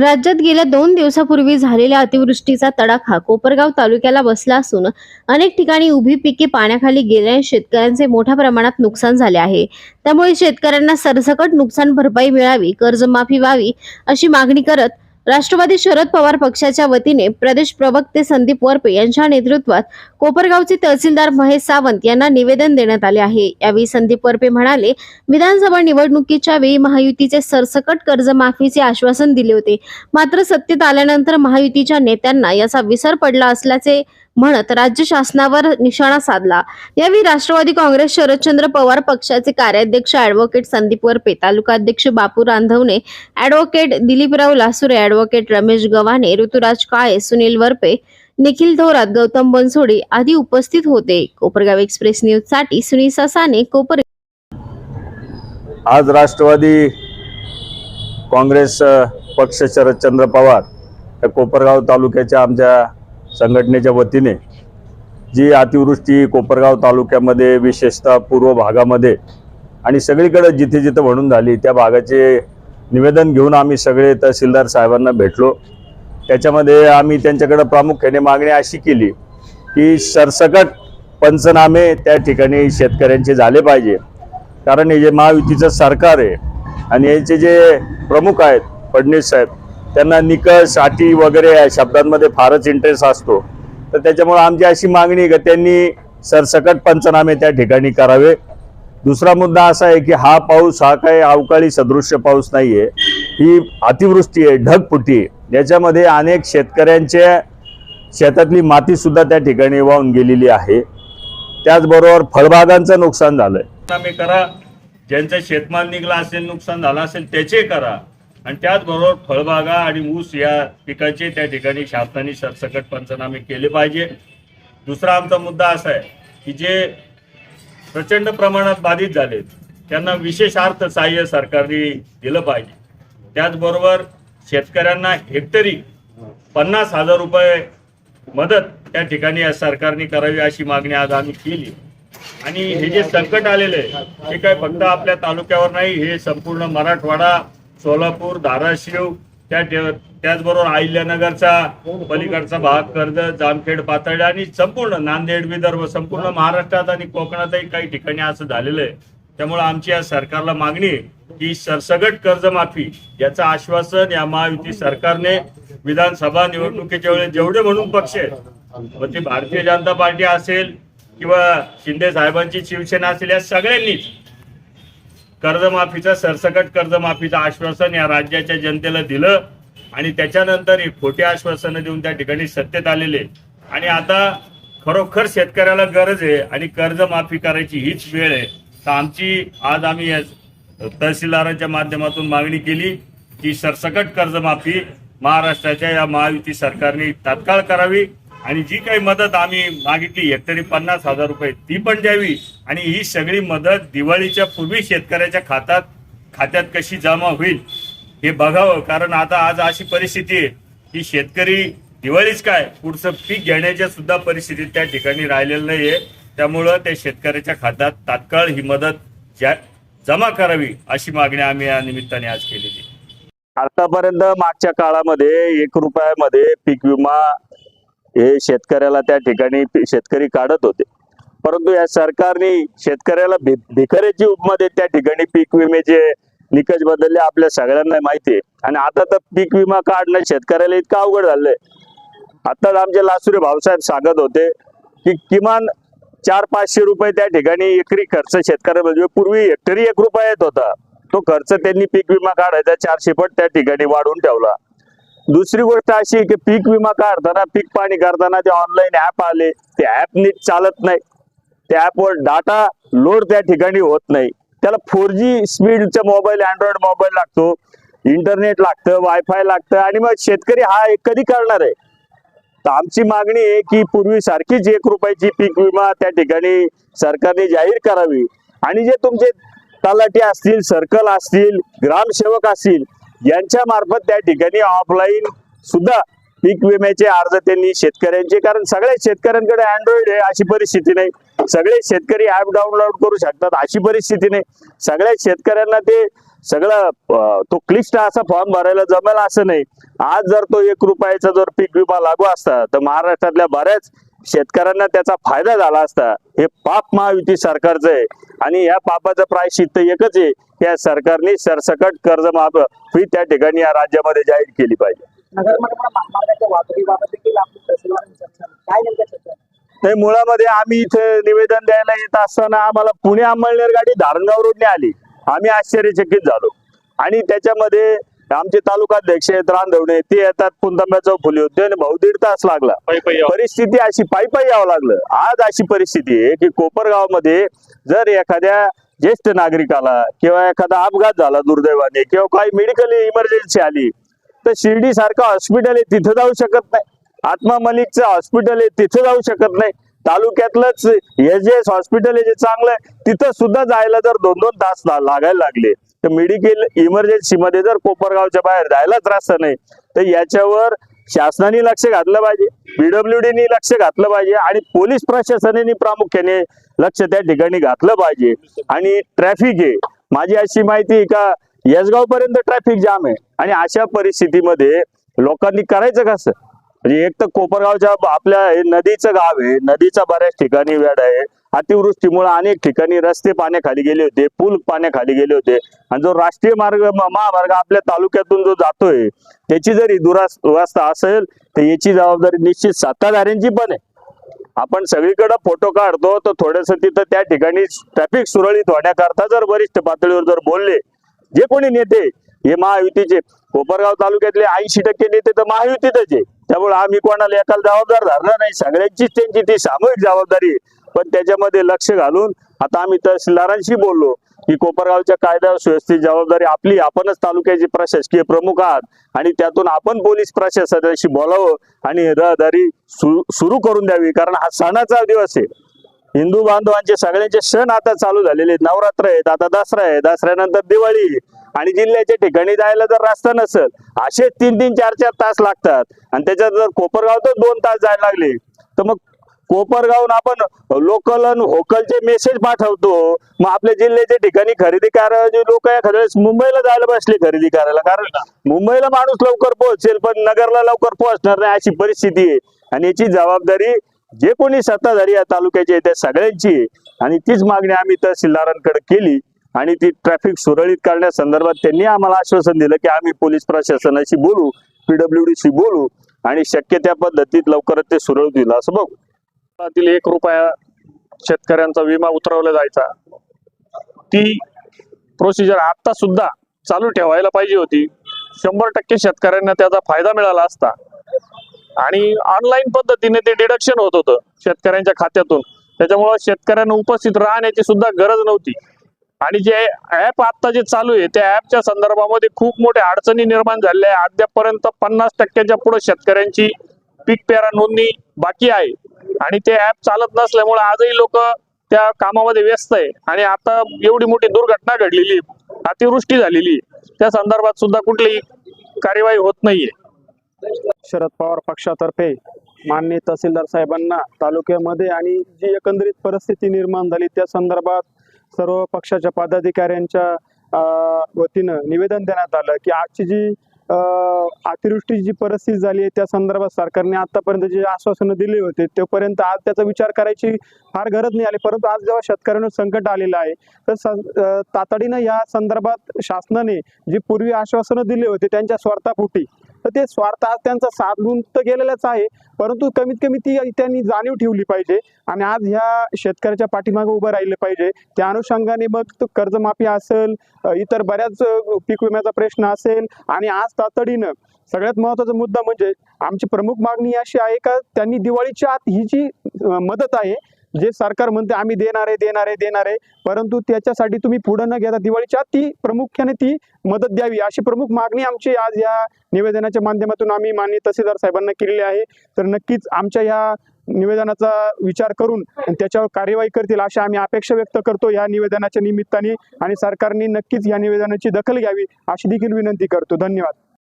राज्यात गेल्या दोन दिवसापूर्वी झालेल्या अतिवृष्टीचा तडाखा कोपरगाव तालुक्याला बसला असून अनेक ठिकाणी उभी पिके पाण्याखाली गेल्याने शेतकऱ्यांचे मोठ्या प्रमाणात नुकसान झाले आहे. त्यामुळे शेतकऱ्यांना सरसकट नुकसान भरपाई मिळावी कर्जमाफी व्हावी अशी मागणी करत राष्ट्रवादी शरद पवार पक्षाच्या वतीने प्रदेश प्रवक्ते संदीप वरपे यांच्या नेतृत्वात कोपरगावचे तहसीलदार महेश सावंत यांना निवेदन देण्यात आले आहे. यावेळी संदीप वरपे म्हणाले विधानसभा निवडणुकीच्या वेळी महायुतीचे सरसकट कर्जमाफीचे आश्वासन दिले होते. मात्र सत्तेत आल्यानंतर महायुतीच्या नेत्यांना याचा विसर पडला असल्याचे म्हणत राज्य शासनावर निशाणा साधला. यावेळी राष्ट्रवादी काँग्रेस शरदचंद्र पवार पक्षाचे कार्याध्यक्ष ऍडव्होकेट संदीप वरपे तालुकाध्यक्ष बापू रांधवणे ऍडव्होकेट दिलीपराव लासुरे ऍडव्होकेट रमेश गव्हाणे ऋतुराज काळे सुनील वरपे निखिल थोरात गौतम बनसोडे आदी उपस्थित होते. कोपरगाव एक्सप्रेस न्यूजसाठी सुनील ससाने कोपर आज राष्ट्रवादी काँग्रेस पक्ष शरदचंद्र पवार या कोपरगाव तालुक्याच्या आमच्या संघटनेच्या वतीने जी अतिवृष्टी कोपरगाव तालुक्यामध्ये विशेषतः पूर्व भागामध्ये आणि सगळीकडे जिथे जिथे म्हणून झाली त्या भागाचे निवेदन घेऊन आम्ही सगळे तहसीलदार साहेबांना भेटलो. त्याच्यामध्ये आम्ही त्यांच्याकडं प्रामुख्याने मागणी अशी केली की सरसकट पंचनामे त्या ठिकाणी शेतकऱ्यांचे झाले पाहिजे. कारण हे जे महायुतीचं सरकार आहे आणि याचे जे प्रमुख आहेत फडणवीस साहेब त्यांना निकष अटी वगैरे या शब्दांमध्ये फारच इंटरेस्ट असतो. तर त्याच्यामुळे आमची अशी मागणी आहे की त्यांनी सरसकट पंचनामे त्या ठिकाणी करावे. दुसरा मुद्दा असा आहे की हा पाऊस हा काही अवकाळी सदृश्य पाऊस नाहीये. ही अतिवृष्टी आहे ढगफुटी आहे. याच्यामध्ये अनेक शेतकऱ्यांच्या शेतातली माती सुद्धा त्या ठिकाणी वाहून गेलेली आहे. त्याचबरोबर फळबागांचं नुकसान झालंय. करा. ज्यांचा शेतमाल निघला असेल नुकसान झालं असेल त्याचे करा. आणि त्याचबरोबर फळबागा आणि ऊस या पिकाचे त्या ठिकाणी शासनाने सरसकट पंचनामे केले पाहिजे. दुसरा आमचा मुद्दा असा आहे की जे प्रचंड प्रमाणात बाधित झालेत त्यांना विशेष अर्थ सहाय्य सरकारने दिलं पाहिजे. त्याचबरोबर शेतकऱ्यांना हेक्टरी पन्नास हजार रुपये मदत त्या ठिकाणी या सरकारने करावी अशी मागणी आज आम्ही केली. आणि हे जे संकट आलेलं आहे हे काय फक्त आपल्या तालुक्यावर नाही हे संपूर्ण मराठवाडा सोलापूर धाराशिव त्या त्याचबरोबर अहिल्यानगरचा पलीकडचा भाग कर्जत जामखेड पातळी आणि संपूर्ण नांदेड विदर्भ संपूर्ण महाराष्ट्रात आणि कोकणातही काही ठिकाणी असं झालेलं आहे. त्यामुळे आमची या सरकारला मागणी आहे की सरसगट कर्जमाफी याचं आश्वासन या महायुती सरकारने विधानसभा निवडणुकीच्या वेळेस जेवढे म्हणून पक्ष आहेत मग ते भारतीय जनता पार्टी असेल किंवा शिंदे साहेबांची शिवसेना असेल या सगळ्यांनीच कर्जमाफीचं सरसकट कर्जमाफीचं आश्वासन या राज्याच्या जनतेला दिलं आणि त्याच्यानंतर हे खोटे आश्वासनं देऊन त्या ठिकाणी सत्तेत आलेले. आणि आता खरोखर शेतकऱ्याला गरज आहे आणि कर्जमाफी करायची हीच वेळ आहे. तर आमची आज आम्ही तहसीलदारांच्या माध्यमातून मागणी केली की सरसकट कर्जमाफी महाराष्ट्राच्या या महायुती सरकारने तात्काळ करावी. आणि जी काही मदत आम्ही मागितली हेक्टरी पन्नास हजार रुपये ती पण द्यावी. आणि ही सगळी मदत दिवाळीच्या पूर्वी शेतकऱ्याच्या खात्यात खात्यात कशी जमा होईल हे बघावं. कारण आता आज अशी परिस्थिती आहे की शेतकरी दिवाळीच काय पुढचं पीक घेण्याच्या सुद्धा परिस्थितीत त्या ठिकाणी राहिलेलं नाहीये. त्यामुळं त्या शेतकऱ्याच्या खात्यात तात्काळ ही मदत ज्या- जमा करावी अशी मागणी आम्ही या निमित्ताने आज केलेली आतापर्यंत मागच्या काळामध्ये एक रुपयामध्ये पीक विमा हे शेतकऱ्याला त्या ठिकाणी शेतकरी काढत होते. परंतु या सरकारने शेतकऱ्याला भी- भिकाऱ्याची उपमा देत त्या ठिकाणी पीक विम्याचे निकष बदलले आपल्या सगळ्यांना माहिती आहे. आणि आता तर पीक विमा काढणं शेतकऱ्याला इतकं अवघड झालंय. आता आमचे लासुरे भाऊसाहेब सांगत होते की किमान चार पाचशे रुपये त्या ठिकाणी एकरी खर्च शेतकऱ्या म्हणजे पूर्वी हेक्टरी एक रुपया येत होता. तो खर्च त्यांनी पीक विमा काढायचा चारशे पट त्या ठिकाणी वाढवून ठेवला. दुसरी गोष्ट अशी की पीक विमा काढताना पीक पाणी करताना ते ऑनलाईन ऍप आले ते ऍप नीट चालत नाही. त्या ऍपवर डाटा लोड त्या ठिकाणी होत नाही. त्याला फोर जी स्पीडचा मोबाईल अँड्रॉइड मोबाईल लागतो. इंटरनेट लागतं वायफाय लागतं आणि मग शेतकरी हा एक कधी करणार आहे? तर आमची मागणी आहे की पूर्वी सारखीच एक रुपयाची पीक विमा त्या ठिकाणी सरकारने जाहीर करावी. आणि जे तुमचे तलाठी असतील सर्कल असतील ग्रामसेवक असतील यांच्या मार्फत त्या ठिकाणी ऑफलाईन सुद्धा पीक विम्याचे अर्ज त्यांनी शेतकऱ्यांचे कारण सगळ्या शेतकऱ्यांकडे अँड्रॉइड आहे अशी परिस्थिती नाही. सगळे शेतकरी ऍप डाउनलोड करू शकतात अशी परिस्थिती नाही. सगळ्या शेतकऱ्यांना ते सगळं तो क्लिष्ट असा फॉर्म भरायला जमेल असं नाही. आज जर तो एक रुपयाचा जर पीक विमा लागू असता तर महाराष्ट्रातल्या बऱ्याच शेतकऱ्यांना त्याचा फायदा झाला असता. हे पाप महायुती सरकारचं आहे. आणि या पापाचं प्रायश्चित्त एकच आहे. की या सरकारने सरसकट कर्ज माफी त्या ठिकाणी या राज्यामध्ये जाहीर केली पाहिजे? नाही मुळामध्ये आम्ही इथे निवेदन द्यायला येत असताना आम्हाला पुणे अंमळनेर गाडी धारणगाव रोडने आली. आम्ही आश्चर्यचकित झालो. आणि त्याच्यामध्ये आमचे तालुकाध्यक्ष आहेत रांधवणे ते येतात पुंतांब्याचं फुले होते आणि भाऊ दीड तास लागला. परिस्थिती अशी पायी पायी यावं लागलं. आज अशी परिस्थिती आहे की कोपरगावमध्ये जर एखाद्या ज्येष्ठ नागरिकाला किंवा एखादा अपघात झाला दुर्दैवाने किंवा काही मेडिकल इमर्जन्सी आली तर शिर्डी सारखं हॉस्पिटल आहे तिथं जाऊ शकत नाही. आत्मा मलिकचं हॉस्पिटल आहे तिथं जाऊ शकत नाही. तालुक्यातलंच एस एस हॉस्पिटल आहे जे चांगलं आहे तिथं सुद्धा जायला जर दोन दोन तास लागायला लागले तर मेडिकल इमर्जन्सी मध्ये जर कोपरगावच्या बाहेर जायलाच त्रास नाही तर याच्यावर शासनाने लक्ष घातलं पाहिजे पीडब्ल्यूडीनी लक्ष घातलं पाहिजे आणि पोलीस प्रशासनाने प्रामुख्याने लक्ष त्या ठिकाणी घातलं पाहिजे. आणि ट्रॅफिक आहे. माझी अशी माहिती आहे का यसगाव पर्यंत ट्रॅफिक जाम आहे. आणि अशा परिस्थितीमध्ये लोकांनी करायचं कसं? म्हणजे एक तर कोपरगावच्या आपल्या नदीचं गाव आहे. नदीचा बऱ्याच ठिकाणी वेड आहे. अतिवृष्टीमुळे अनेक ठिकाणी रस्ते पाण्याखाली गेले होते पूल पाण्याखाली गेले होते. आणि जो राष्ट्रीय मार्ग महामार्ग आपल्या तालुक्यातून जो जातोय त्याची जरी दुरावस्था असेल तर याची जबाबदारी निश्चित सत्ताधाऱ्यांची पण आहे. आपण सगळीकडे फोटो काढतो तर थोडस तिथं त्या ठिकाणी ट्रॅफिक सुरळीत होण्याकरता जर वरिष्ठ पातळीवर जर बोलले जे कोणी नेते हे महायुतीचे. कोपरगाव तालुक्यातले ऐंशी टक्के नेते तर महायुतीतच आहे. त्यामुळे आम्ही कोणाला एकाला जबाबदार धरणार नाही. सगळ्यांचीच त्यांची ती सामूहिक जबाबदारी पण त्याच्यामध्ये लक्ष घालून आता आम्ही तहसीलदारांशी बोललो की कोपरगावच्या कायदा सुव्यवस्थेची जबाबदारी आपली. आपणच तालुक्याचे प्रशासकीय प्रमुख आहात आणि त्यातून आपण पोलीस प्रशासनाशी बोलावं आणि रहदारी सुरू करून द्यावी. कारण हा सणाचा दिवस आहे. हिंदू बांधवांचे सगळ्यांचे सण आता चालू झालेले आहेत. नवरात्र आहेत आता दसरा आहे. दसऱ्यानंतर दिवाळी आहे. आणि जिल्ह्याच्या ठिकाणी जायला जर रस्ता नसेल असे तीन तीन चार चार तास लागतात. आणि त्याच्यात जर कोपरगाव तर दोन तास जायला लागले. तर मग कोपरगावून आपण लोकल आणि होकलचे मेसेज पाठवतो. मग आपल्या जिल्ह्याच्या ठिकाणी खरेदी करायचे लोक एखाद्या वेळेस मुंबईला जायला बसले खरेदी करायला. कारण मुंबईला माणूस लवकर पोहोचेल पण नगरला लवकर पोहोचणार नाही अशी परिस्थिती आहे. आणि याची जबाबदारी जे कोणी सत्ताधारी या तालुक्याची आहे त्या सगळ्यांची आणि तीच मागणी आम्ही तहसीलदारांकडे केली. आणि ती ट्रॅफिक सुरळीत करण्यासंदर्भात त्यांनी आम्हाला आश्वासन दिलं की आम्ही पोलीस प्रशासनाशी बोलू पीडब्ल्यूडीशी बोलू आणि शक्य त्या पद्धतीत लवकरच ते सुरळीत होईल असं बघूतील एक रुपया शेतकऱ्यांचा विमा उतरवला जायचा. ती प्रोसिजर आता सुद्धा चालू ठेवायला पाहिजे होती. शंभर टक्के शेतकऱ्यांना त्याचा फायदा मिळाला असता. आणि ऑनलाईन पद्धतीने ते डिडक्शन होत होतं शेतकऱ्यांच्या खात्यातून. त्याच्यामुळं शेतकऱ्यांना उपस्थित राहण्याची सुद्धा गरज नव्हती. आणि जे ऍप आता जे चालू आहे त्या ऍपच्या संदर्भामध्ये खूप मोठ्या अडचणी निर्माण झालेल्या आहे अद्यापर्यंत पन्नास टक्क्याच्या पुढे शेतकऱ्यांची पीक पेरा नोंदणी बाकी आहे. आणि ते ऍप चालत नसल्यामुळे आजही लोक त्या कामामध्ये व्यस्त आहे. आणि आता एवढी मोठी दुर्घटना घडलेली आहे, अतिवृष्टी झालेली त्या संदर्भात सुद्धा कुठलीही कार्यवाही होत नाहीये. शरद पवार पक्षातर्फे माननीय तहसीलदार साहेबांना तालुक्यामध्ये आणि जी एकंदरीत परिस्थिती निर्माण झाली त्या संदर्भात सर्व पक्षाच्या पदाधिकाऱ्यांच्या वतीनं निवेदन देण्यात आलं की आजची जी अतिवृष्टीची जी परिस्थिती झाली आहे त्या संदर्भात सरकारने आतापर्यंत जे आश्वासनं दिली होते तोपर्यंत आज त्याचा विचार करायची फार गरज नाही आली. परंतु आज जेव्हा शेतकऱ्यांवर संकट आलेलं आहे तर तातडीनं या संदर्भात शासनाने जी पूर्वी आश्वासनं दिली होती त्यांच्या स्वार्थापोटी तर ते स्वार्थ आज त्यांचा साधून तर गेलेलाच आहे. परंतु कमीत कमी ती त्यांनी जाणीव ठेवली पाहिजे आणि आज ह्या शेतकऱ्याच्या पाठीमागे उभं राहिलं पाहिजे. त्या अनुषंगाने मग कर्जमाफी असेल इतर बऱ्याच पीक विम्याचा प्रश्न असेल आणि आज तातडीनं सगळ्यात महत्त्वाचा मुद्दा म्हणजे आमची प्रमुख मागणी अशी आहे का त्यांनी दिवाळीच्या आत ही जी मदत आहे जे सरकार म्हणते आम्ही देणार आहे देणार आहे देणार आहे. परंतु त्याच्यासाठी तुम्ही पुढे न घेता दिवाळीच्या ती प्रामुख्याने ती मदत द्यावी. अशी प्रमुख मागणी आमची आज या निवेदनाच्या माध्यमातून आम्ही माननीय तहसीलदार साहेबांना केलेली आहे. तर नक्कीच आमच्या या निवेदनाचा विचार करून आणि त्याच्यावर कार्यवाही करतील अशी आम्ही अपेक्षा व्यक्त करतो या निवेदनाच्या निमित्ताने आणि सरकारने नक्कीच या निवेदनाची दखल घ्यावी अशी देखील विनंती करतो. धन्यवाद.